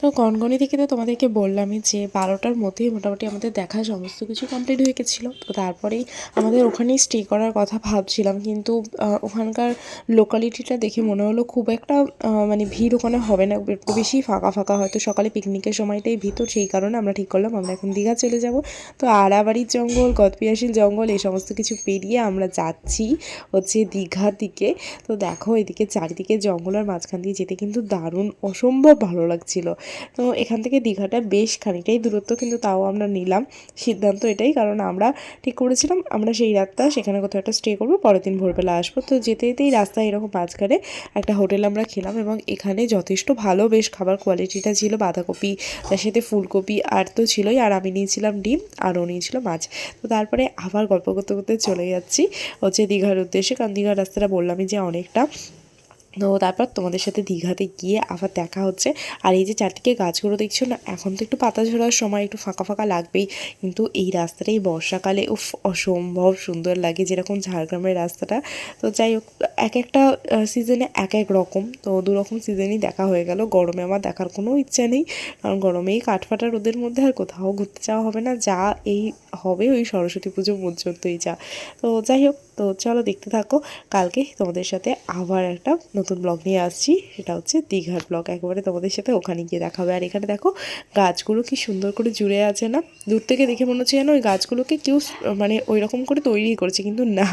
তো গনগনি থেকে তো তোমাদেরকে বললামই যে বারোটার মধ্যেই মোটামুটি আমাদের দেখা সমস্ত কিছু কমপ্লিট হয়ে গেছিল। তো তারপরেই আমাদের ওখানেই স্টে করার কথা ভাবছিলাম কিন্তু ওখানকার লোকালিটিটা দেখে মনে হলো খুব একটা মানে ভিড় ওখানে হবে না। একটু বেশি ফাঁকা ফাঁকা হয়তো সকালে পিকনিকের সময়টাই ভিতর সেই কারণে আমরা ঠিক করলাম আমরা এখন দীঘা চলে যাব। তো আড়াবাড়ির জঙ্গল গদপিয়াশিল জঙ্গল এই সমস্ত কিছু পেরিয়ে আমরা যাচ্ছি হচ্ছে দীঘার দিকে। তো দেখো এদিকে চারিদিকে জঙ্গল আর মাঝখান দিয়ে যেতে কিন্তু দারুণ অসম্ভব ভালো লাগছিল। তো এখান থেকে দীঘাটা বেশ খানিকটাই দূরত্ব কিন্তু তাও আমরা নিলাম। সিদ্ধান্ত এটাই, কারণ আমরা ঠিক করেছিলাম, আমরা সেই রাতটা সেখানে কোথাও একটা স্টে করব, পরের দিন ভোরবেলা আসব। তো যেতে যেতেই রাস্তায় এরকম মাঝখানে একটা হোটেল আমরা খেলাম এবং এখানে যথেষ্ট ভালো বেশ খাবার কোয়ালিটিটা ছিল, বাঁধাকপি, তার সাথে ফুলকপি আর তো ছিলই, আর আমি নিয়েছিলাম ডিম আর ও নিয়েছিল মাছ। তো তারপরে আবার গল্প করতে করতে চলে যাচ্ছি হচ্ছে দীঘার উদ্দেশ্যে, কারণ দীঘার রাস্তাটা বললামই যে অনেকটা তো তারপর তোমাদের সাথে দীঘাতে গিয়ে আবার দেখা হচ্ছে। আর এই যে চারদিকে গাছগুলো দেখছ না, এখন তো একটু পাতা ঝরার সময় একটু ফাঁকা ফাঁকা লাগবেই। কিন্তু এই রাস্তাটা এই বর্ষাকালে, উফ, অসম্ভব সুন্দর লাগে যেরকম ঝাড়গ্রামের রাস্তাটা। তো যাই হোক, এক একটা সিজনে এক এক রকম। তো দু রকম সিজনই দেখা হয়ে গেল। গরমে আমার দেখার কোনো ইচ্ছা নেই। কারণ গরমেই কাঠফাটা রোদের মধ্যে আর কোথাও ঘুরতে যাওয়া হবে না। যা এই হবে ওই সরস্বতী পুজো পর্যন্তই যা। তো যাই হোক তো চলো দেখতে থাকো। কালকে তোমাদের সাথে আবার একটা নতুন ব্লগ নিয়ে আসছি। সেটা হচ্ছে দীঘার ব্লগ একবারে তোমাদের সাথে ওখানে গিয়ে দেখাবে। আর এখানে দেখো, গাছগুলো কি সুন্দর করে জুড়ে আছে না? দূর থেকে দেখে মনে হচ্ছে যেন ওই গাছগুলোকে কেউ মানে ওই রকম করে তৈরি করেছে। কিন্তু না